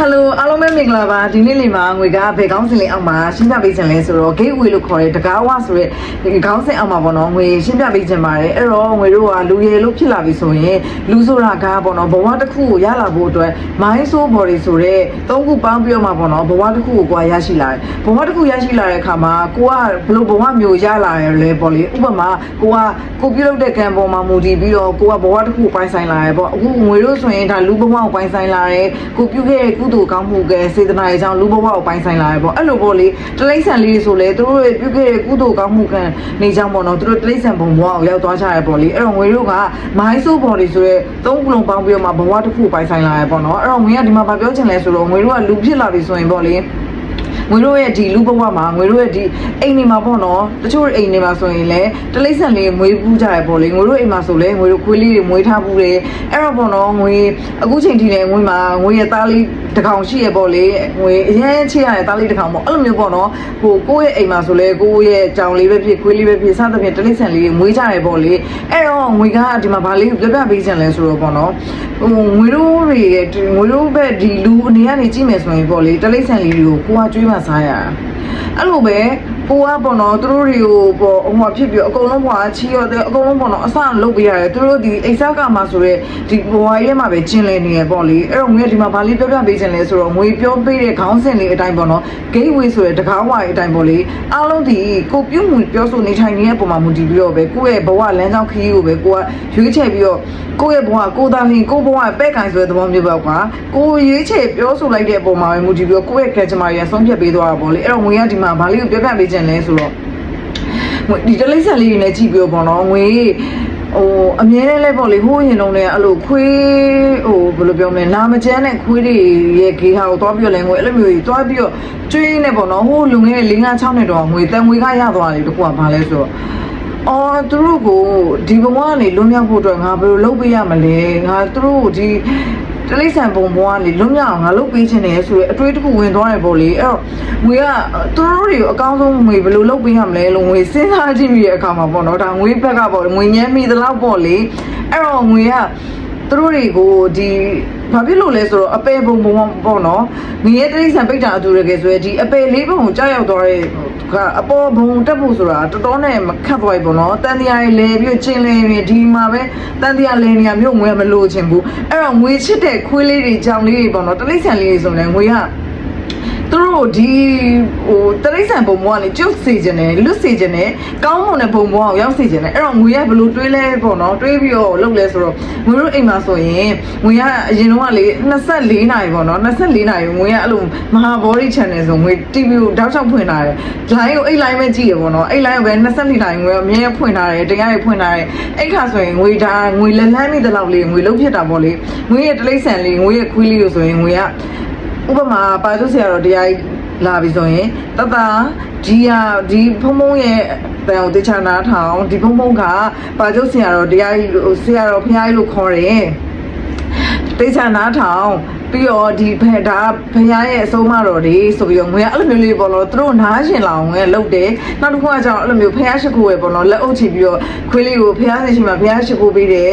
ဟယ်လိုအားလုံးပဲမင်္ဂလာပါဒီနေ့လေးမှာငွေကဘယ်ကောင်းစင်လေးအောက်မှာရှင်းပြပေးခြင်းလဲဆိုတော့ gateway လို့ခေါ်တဲ့တကားဝဆိုတဲ့ဒီကောင်းစင်အောက်မှာပေါ့နော်ငွေရှင်းပြပေးခြင်းပါတယ်အဲ့တော့ငွေတို့ကလူရည်လို့ဖြစ်လာပြီဆိုရင်လူဆိုတာကပေါ့နော်ဘဝတစ်ခုကိုရလာဖို့အတွက် mind soul body ဆိုတဲ့သုံးခုပေါင်းပြီးတော့မှပေါ့နော်ဘဝတစ်ခုကိုကိုယ်ရရှိလာတယ်ဘဝတစ်ခုရရှိလာတဲ့အခါမှာကိုကဘလို့ဘဝမျိုးရလာရလဲပေါ့လေဥပမာကိုကကိုပြုတ်လုပ်တဲ့ကံပေါ်မှာမူတည်ပြီးတော့ကိုကဘဝတစ်ခုကိုပိုင်ဆိုင်လာရပေါ့အခုငွေတို့ဆိုရင်ဒါလူဘဝကိုပိုင်ဆိုင်လာတယ်ကိုပြုတ်ခဲ့တဲ့ကုသိုလ်ကောင်းမှုကစေတနာရဲ့အကြောင်းလူဘဝကိုပိုင်ဆိုင်လာရပေါ့အဲ့လိုပေါ့လေတလိမ့်ဆန်လေးဆိုလဲသူတို့ရဲ့ပြုတ်ခဲ့တဲ့ကုသိုလ်ကောင်းမှုကနေကြောင်းပေါ့နော်သူတို့တလိမ့်ဆန်ဘုံဘဝကိုရောက်သွားကြရပေါ့လေအဲ့တော့ငွေတို့က mind soul body ဆိုတဲ့သုံးခုလုံးပေါင်းပြီးတော့မှဘဝတစ်ခုကိုပိုင်ဆိုင်လာရပေါ့နော်အဲ့တော့ငွေကဒီမှာဗာပြောချင်လဲဆိုတော့ငွေတို့ကလူဖြစ်လာပြီဆိုရင်ပေါ့လေ ငွေတို့ရဲ့ဒီလူဘဝမှာငွေတို့ရဲ့ဒီအိမ်နေမှာပေါ့နော်တချို့အိမ်နေမှာဆိုရင်လည်းတလိမ့်ဆန်လေးမွေးပူးကြရပေါ့လေငွေတို့အိမ်မှာဆိုလဲငွေတို့ခွေးလေးတွေမွေးထားပူးတယ်အဲ့တော့ပေါ့နော်ငွေအခုချိန်ထိလည်းငွေမှာငွေရဲ့သားလေးတစ်ကောင်ရှိရပေါ့လေငွေအရင်ချစ်ရတဲ့သားလေးတစ်ကောင်ပေါ့အဲ့လိုမျိုးပေါ့နော်ဟိုကိုယ့်ရဲ့အိမ်မှာဆိုလဲကိုယ့်ရဲ့ကြောင်လေးပဲဖြစ်ခွေးလေးပဲဖြစ်စသဖြင့်တလိမ့်ဆန်လေးတွေမွေးကြရပေါ့လေအဲ့တော့ငွေကဒီမှာဗာလေးကိုပြပြပေးခြင်းလဲဆိုတော့ပေါ့နော်ဟိုငွေတို့တွေရဲ့ဒီငွေတို့ဘက်ဒီလူအနေကနေကြည့်မယ်ဆိုရင်ပေါ့လေတလိမ့်ဆန်လေးတွေကိုကိုကကျွေးမှစားရတာအဲ့လိုပဲ ကိုကပေါ့နော်သူတို့တွေကိုပေါ့ဟိုမှာဖြစ်ပြီးအကုန်လုံးပေါ့ချီရောတဲ့အကုန်လုံးပေါ့နော်အစလုတ်ပေးရတယ်သူတို့ဒီအိဆက်ကမှာဆိုရဲဒီဘဝရဲမှာပဲကျင်လည်နေရပေါ့လေအဲ့တော့ငွေကဒီမှာဗာလေးပြောပြပေးခြင်းလဲဆိုတော့ငွေပြောပေးတဲ့ခေါင်းစဉ်လေးအတိုင်းပေါ့နော် gateway ဆိုတဲ့တကားဝါရေးအတိုင်းပေါ့လေအားလုံးဒီကိုပြုတ်မှုပြောဆိုနေထိုင်နေတဲ့ပုံမှာမူတည်ပြီးတော့ပဲကိုယ့်ရဲ့ဘဝလမ်းကြောင်းခရီးကိုပဲကိုကရွေးချယ်ပြီးတော့ကိုယ့်ရဲ့ဘဝကိုသားလင်းကိုယ့်ဘဝပဲ့ကင်ဆိုတဲ့သဘောမျိုးပေါ့ကွာကိုရွေးချယ်ပြောဆိုလိုက်တဲ့ပုံမှာပဲမူတည်ပြီးတော့ကိုယ့်ရဲ့ character ရဆုံးဖြတ်ပေးသွားတာပေါ့လေအဲ့တော့ငွေကဒီမှာဗာလေးကိုပြောပြပေးခြင်းလဲဆိုတော့ငွေဒီတလိမ့်ဆန်လေးတွေနဲ့ကြည့်ပြီးတော့ပေါ့နော်ငွေဟိုအမြဲတမ်းလဲပေါ့လေဟိုးရင်လုံးနဲ့အဲ့လိုခွေးဟိုဘယ်လိုပြောမလဲနာမကျန်းတဲ့ခွေးတွေရဲ့ဂေဟာကိုတွားပြီးတော့လဲငွေအဲ့လိုမျိုးကြီးတွားပြီးတော့ကျွေးနေပေါ့နော်ဟိုးလူငယ်၄၅6နှစ်တော့ငွေတန်ငွေကရသွားတယ်တကူကဘာလဲဆိုတော့အော်သူတို့ကိုဒီဘဝကနေလွတ်မြောက်ဖို့အတွက်ငါဘယ်လိုလုပ်ပေးရမလဲငါသူတို့ကိုဒီ တလိမ့်ဆန်ပုံဘဝကနေလွတ်မြောက်အောင်ငါလုပ်ပေးခြင်းတယ်ဆိုရယ်အတွေးတစ်ခုဝင်သွားတယ်ပေါ့လေအဲ့တော့ငွေကသူတို့တွေကိုအကောင်းဆုံးငွေဘယ်လိုလုပ်ပေးရမလဲလို့ငွေစဉ်းစားကြည့်ပြီးတဲ့အခါမှာပေါ့နော်ဒါငွေဘက်ကပေါ့ငွေညမ်းမိသလောက်ပေါ့လေအဲ့တော့ငွေကသူတို့တွေကိုဒီဘာဖြစ်လို့လဲဆိုတော့အပေပုံပုံပေါ့နော်ငွေရဲ့တရိษံပိတ်တာအတူတကယ်ဆိုရယ်ဒီအပေလေးပုံကိုကြောက်ရောက်သွားတဲ့ ကအပေါ်ဘုံတက်ဖို့ဆိုတာတော်တော်နဲ့မခတ်သွားပြီပေါ့နော်တန်တရားလေးလဲပြီးကျင်းလဲပြီးဒီမှာပဲတန်တရားလဲနေရမျိုးငွေမလို့ချင်ဘူးအဲ့တော့ငွေချစ်တဲ့ခွေးလေးတွေကြောင်လေးတွေပေါ့နော်တရိษံလေးတွေဆိုရင်ငွေက သူတို့ဒီဟိုတရိษံပုံဘွားကနေကျုပ်စေခြင်းနဲ့လွတ်စေခြင်းနဲ့ကောင်းမွန်တဲ့ပုံဘွားကိုရောက်စေခြင်းနဲ့အဲ့တော့ငွေရဘလို့တွေးလဲပေါ့နော်တွေးပြီးတော့လုပ်လဲဆိုတော့ငွေတို့အိမ်မှာဆိုရင်ငွေကအရင်တော့ကလေ24နာရီပေါ့နော်24နာရီငွေကအဲ့လိုမဟာဘောရီ channel ဆိုငွေ TV ကိုတောက်ချောက်ဖွင့်ထားတယ် line ကိုအဲ့ line ပဲကြည့်ရပေါ့နော်အဲ့ line ကိုပဲ24နာရီငွေအမြဲဖွင့်ထားတယ်တရားတွေဖွင့်ထားတယ်အဲ့ခါဆိုရင်ငွေဒါငွေလက်လန်းမိတဲ့လောက်လေးငွေလုံးဖြစ်တာပေါ့လေငွေရဲ့တလိษံလေးငွေရဲ့ခွေးလေးကိုဆိုရင်ငွေက ဥပမာပါကျုဆရာတော်တရားကြီးလာပြီဆိုရင်တတဒီဟာဒီဖုံဖုံရဲ့တန်ကိုတေချာနာထောင်ဒီဖုံဖုံကပါကျုဆရာတော်တရားကြီးဆရာတော်ဖခင်ကြီးလို့ခေါ်တယ်တေချာနာထောင် ပြီးတော့ဒီဖက်ဒါဖခင်ရဲ့အဆုံးမတော်တွေဆိုပြီးတော့ငွေအဲ့လိုမျိုးလေးပေါ့နော်သူတို့နားရှင်လောင်ငွေလုတ်တယ်နောက်တစ်ခုကကျတော့အဲ့လိုမျိုးဖခင်ရှိခိုးပဲပေါ့နော်လက်အုပ်ချပြီးတော့ခွေးလေးကိုဖခင်ရှိမှာဖခင်ရှိခိုးပေးတယ်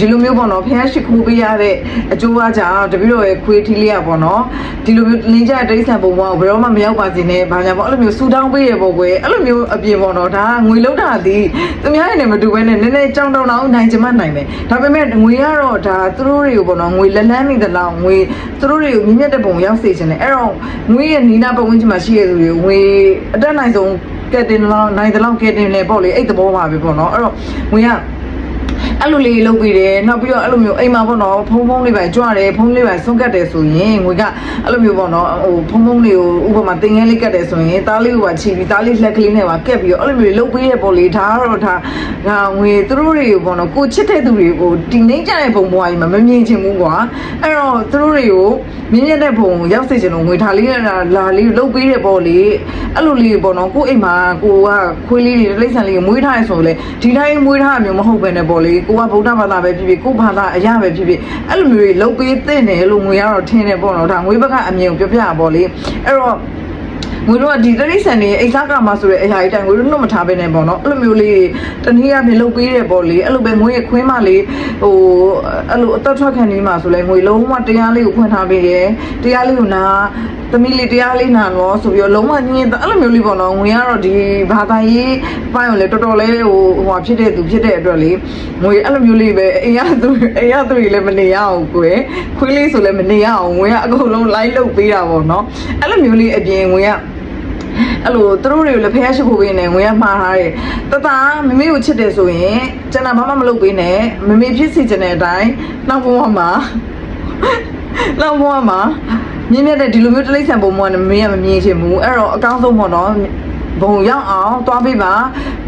ဒီလိုမျိုးပေါ့နော်ဖခင်ရှိခိုးပေးရတဲ့အကျိုးကကြောင့်တပည့်တော်ရဲ့ခွေးထီးလေးอ่ะပေါ့နော်ဒီလိုမျိုးလင်းကြတဲ့တိရစ္ဆာန်ပုံပေါ်ဘယ်တော့မှမရောက်ပါစေနဲ့ဘာညာပေါ့အဲ့လိုမျိုးဆူတောင်းပေးရပေါ့ကွယ်အဲ့လိုမျိုးအပြင်ပေါ့နော်ဒါငွေလုံးတာသည်သူများရဲ့နဲ့မတူဘဲနဲ့နည်းနည်းကြောင်တောင်တောင်နိုင်ချင်မှနိုင်မယ်ဒါပေမဲ့ငွေကတော့ဒါသူတို့တွေကိုပေါ့နော်ငွေလက်လန်းနေသလောက်ငွေသူတို့တွေကိုမြင့်မြတ်တဲ့ပုံရောက်စေချင်တယ်အဲ့တော့ငွေရဲ့နီးနာပတ်ဝန်းကျင်မှာရှိရသူတွေငွေအတက်နိုင်ဆုံးကဲတင်လောက်နိုင်တဲ့လောက်ကဲတင်လေပေါ့လေအဲ့သဘောပါပဲပေါ့နော်အဲ့တော့ငွေက အဲ့လိုလေးလုပ်ပြီးတယ်နောက်ပြီးတော့အဲ့လိုမျိုးအိမ်မှာပေါ့နော်ဖုံဖုံလေးပဲကြွတယ်ဖုံးလေးပဲဆုံးကတ်တယ်ဆိုရင်ငွေကအဲ့လိုမျိုးပေါ့နော်ဟိုဖုံဖုံလေးကိုဥပမာတင်ငယ်လေးကတ်တယ်ဆိုရင်သားလေးကိုပါချီပြီးသားလေးလက်ကလေးနဲ့ပါကက်ပြီးတော့အဲ့လိုမျိုးလုပ်ပေးရပေါ့လေဒါကတော့ဒါဒါငွေသူတို့တွေကိုပေါ့နော်ကိုချစ်တဲ့သူတွေကိုဒီနေကြတဲ့ပုံပွားကြီးမှာမမြင်ချင်ဘူးကွာအဲ့တော့သူတို့တွေကိုမြင်ရတဲ့ပုံကိုရောက်စေချင်လို့ငွေထားလေးနဲ့လာလေးလုပ်ပေးတယ်ပေါ့လေအဲ့လိုလေးပေါ့နော်ကိုအိမ်မှာကိုကခွေးလေးတွေလိမ့်ဆန်လေးကိုမွေးထားရဆိုလေဒီတိုင်းမွေးထားမျိုးမဟုတ်ပဲနဲ့ပေါ့လေကိုကဗုဒ္ဓဘာသာပဲဖြစ်ဖြစ်ကိုဘာသာအရာပဲဖြစ်ဖြစ်အဲ့လိုမျိုးတွေလုပ်ပေးတဲ့တယ်လို့ငွေကတော့ထင်းတယ်ပေါ့နော်ဒါငွေဘက်ကအမြင်ကိုပြောပြရပေါ့လေအဲ့တော့ငွေတို့ကဒီတရိษံနေအိစားကမှာဆိုတဲ့အရာကြီးတိုင်းငွေတို့နှုတ်မထားပဲနဲ့ပေါ့နော်အဲ့လိုမျိုးလေးတနည်းအားဖြင့်လုပ်ပေးတယ်ပေါ့လေအဲ့လိုပဲငွေရခွင်းမလေးဟိုအဲ့လိုအသက်ထွက်ခံနေမှာဆိုလဲငွေလုံးဝတရားလေးကိုဖွင့်ထားပေးတယ်တရားလေးကိုနာသမီးလေးတရားလေးနာတော့ဆိုပြီးတော့လုံးဝညင်အဲ့လိုမျိုးလေးပေါ့နော်ငွေကတော့ဒီဘာသာရေးပိုင်းကိုလည်းတော်တော်လေးဟိုဟိုဖြစ်တဲ့သူဖြစ်တဲ့အတွက်လေငွေအဲ့လိုမျိုးလေးပဲအိမ်ရသူအိမ်ရသူတွေလည်းမနေရအောင်ကိုယ်ခွေးလေးဆိုလည်းမနေရအောင်ငွေကအကုန်လုံး line လုတ်ပေးတာပေါ့နော်အဲ့လိုမျိုးလေးအပြင်ငွေက အဲ့လိုသူတို့တွေကိုလည်းဖះရှိဖို့ပေးနေငွေရမှားထားတယ်တတမမေကိုချစ်တယ်ဆိုရင်ကျွန်တော်ဘာမှမလုပ်ပေးနဲ့မမေဖြစ်စီချင်တဲ့အတိုင်းနောက်ဘဝမှာနောက်ဘဝမှာမြင်မြတ်တဲ့ဒီလိုမျိုးတလိမ့်ဆန်ပုံမှန်နဲ့မမေကမမြင်ချင်ဘူးအဲ့တော့အကောင်းဆုံးပေါ့နော် ဘုံရောက်အောင်သွားပေးပါ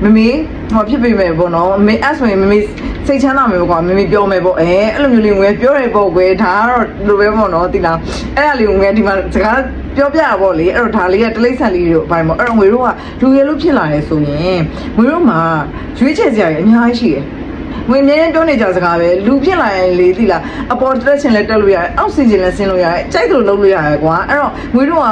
မမေဟောဖြစ်ပေးမယ်ပေါ့နော်မမေအဲ့ဆိုရင်မမေစိတ်ချမ်းသာမယ်ပေါ့ကွာမမေပြောမယ်ပေါ့အဲအဲ့လိုမျိုးလေးငွေပြောရပေါ့ကွယ်ဒါကတော့လိုပဲပေါ့နော်တိလားအဲ့ဒါလေးကိုငွေဒီမှာစကားပြောပြရပေါ့လေအဲ့တော့ဒါလေးကတလိမ့်ဆန်လေးတို့အပိုင်းပေါ့အဲ့တော့ငွေတို့ကလူရဲလို့ဖြစ်လာတယ်ဆိုရင်ငွေတို့မှာရွေးချယ်စရာကြီးအများကြီးရှိတယ်ဝ င်မြဲပြောနေကြစကားပဲလူဖြစ်လာရင်လေသိလားအပေါ်တက်ချင်လဲတက်လို့ရတယ်အောက်ဆင်ချင်လဲဆင်းလို့ရတယ်ကြိုက်လို့လုပ်လို့ရတယ်ကွာအဲ့တော့ငွေတို့က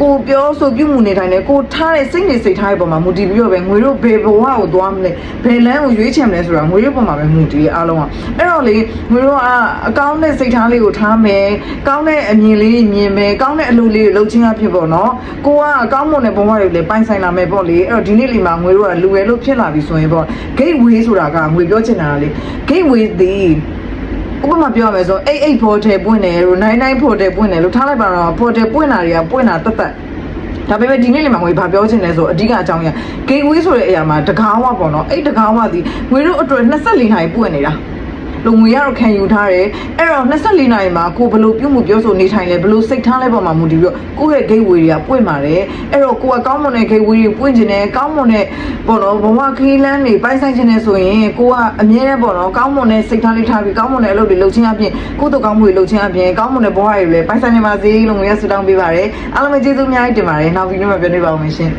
ကိုပြောဆိုပြုမှုနေတိုင်းနဲ့ကိုထားတဲ့စိတ်နေစိတ်ထားရဲ့ပုံမှာမူတည်ပြီးတော့ပဲငွေတို့ဘယ်ဘဝကိုသွားမလဲဘယ်လမ်းကိုရွေးချယ်မလဲဆိုတာငွေတို့ပုံမှာပဲမူတည်အားလုံးကအဲ့တော့လေငွေတို့ကအကောင်းတဲ့စိတ်ထားလေးကိုထားမယ်ကောင်းတဲ့အမြင်လေးမြင်မယ်ကောင်းတဲ့အလုပ်လေးကိုလုပ်ချင်းအဖြစ်ပေါ့နော်ကိုကကောင်းမွန်တဲ့ဘဝတွေလည်းပိုင်ဆိုင်လာမယ်ပေါ့လေအဲ့တော့ဒီနေ့လီမှာငွေတို့ကလူရယ်လို့ဖြစ်လာပြီဆိုရင်ပေါ့ gateway ဆိုတာကငွေပြောချင်တာလေ gateway ဒီဥပမာပြောရမယ်ဆိုအိတ်အိတ် portal ပွင့်တယ်လို့99 portal ပွင့်တယ်လို့ထားလိုက်ပါတော့ portal ပွင့်တာတွေကပွင့်တာတက်တက်ဒါပေမဲ့ဒီနေ့လေမှာငွေဘာပြောချင်လဲဆိုအဓိကအကြောင်းရ gateway ဆိုတဲ့အရာမှာတကားဝပေါ့နော်အဲ့တကားဝဒီငွေတို့အတွက်24နိုင်ပွင့်နေတာ လုံငွေရတော့ခံယူထားတယ်အဲ့တော့24နိုင်မှာကိုဘလို့ပြုမှုပြောဆိုနေထိုင်လဲဘလို့စိတ်ထားလဲပေါ်မှာမူတည်ပြီးတော့ကိုယ့်ရဲ့ gateway တွေကပွင့်ပါတယ်အဲ့တော့ကိုကကောင်းမွန်တဲ့ gateway တွေပွင့်ခြင်းနဲ့ကောင်းမွန်တဲ့ပေါ့နော်ဘဝခီးလန်းတွေပိုင်ဆိုင်ခြင်းနဲ့ဆိုရင်ကိုကအမြဲတမ်းပေါ့နော်ကောင်းမွန်တဲ့စိတ်ထားလေးထားပြီးကောင်းမွန်တဲ့အလုပ်တွေလုပ်ခြင်းအပြင်ကိုယ့်တို့ကောင်းမှုတွေလုပ်ခြင်းအပြင်ကောင်းမွန်တဲ့ဘဝတွေလည်းပိုင်ဆိုင်နေပါစေလို့ငွေရဆုတောင်းပေးပါတယ်အားလုံးပဲကျေးဇူးအများကြီးတင်ပါတယ်နောက်ဗီဒီယိုမှာပြန်တွေ့ပါဦးမယ်ရှင်